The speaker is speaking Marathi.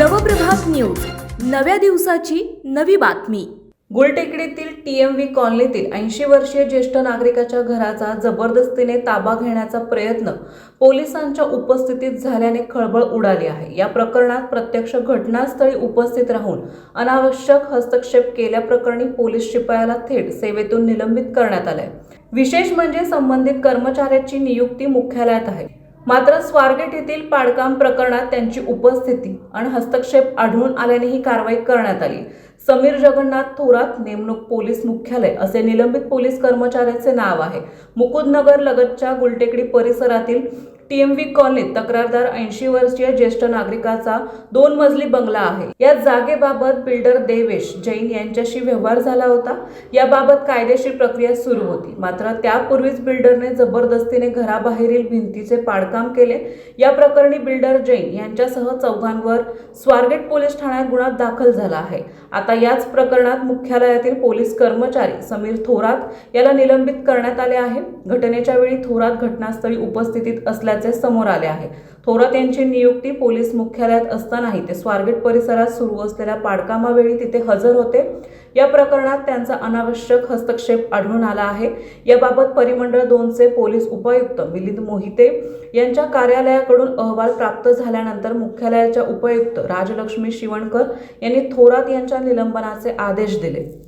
नव्या दिवसाची नवी बातमी. गुलटेकडीतील टीएमव्ही कॉलनीतील ऐंशी वर्षीय ज्येष्ठ नागरिकाच्या घराचा जबरदस्तीने ताबा घेण्याचा प्रयत्न पोलिसांच्या उपस्थितीत झाल्याने खळबळ उडाली आहे. या प्रकरणात प्रत्यक्ष घटनास्थळी उपस्थित राहून अनावश्यक हस्तक्षेप केल्याप्रकरणी पोलीस शिपायाला थेट सेवेतून निलंबित करण्यात आलंय. विशेष म्हणजे संबंधित कर्मचाऱ्याची नियुक्ती मुख्यालयात आहे. मात्र स्वारगेट येथील पाडकाम प्रकरणात त्यांची उपस्थिती आणि हस्तक्षेप आढळून आल्याने ही कारवाई करण्यात आली. समीर जगन्नाथ थोरात नेमणूक पोलीस मुख्यालय असे निलंबित पोलीस कर्मचाऱ्याचे नाव आहे. मुकुंदनगर लगतच्या गुलटेकडी परिसरातील टीएमव्ही कॉलनीत तक्रारदार ऐंशी वर्षीय ज्येष्ठ नागरिकाचा दोन मजली बंगला आहे. या जागेबाबत बिल्डर देवेश जैन यांच्याशी व्यवहार झाला होता. याबाबत कायदेशीर प्रक्रिया सुरू होती. मात्र त्यापूर्वीच बिल्डरने जबरदस्तीने घराबाहेरील भिंतीचे पाडकाम केले. या प्रकरणी बिल्डर जैन यांच्यासह चौघांवर स्वारगेट पोलीस ठाण्यात गुन्हा दाखल झाला आहे. आता याच प्रकरणात मुख्यालयातील पोलीस कर्मचारी समीर थोरात याला निलंबित करण्यात आले आहे. घटनेच्या वेळी थोरात घटनास्थळी उपस्थितीत असल्याचे समोर आले आहे. थोरात यांची नियुक्ती पोलीस मुख्यालयात असतानाही ते स्वारगेट परिसरात सुरू असलेल्या पाडकामावेळी तिथे हजर होते. या प्रकरणात त्यांचा अनावश्यक हस्तक्षेप आढळून आला आहे. याबाबत परिमंडळ दोनचे पोलीस उपायुक्त मिलिंद मोहिते यांच्या कार्यालयाकडून अहवाल प्राप्त झाल्यानंतर मुख्यालयाच्या उपायुक्त राजलक्ष्मी शिवणकर यांनी थोरात यांच्या निलंबनाचे आदेश दिले.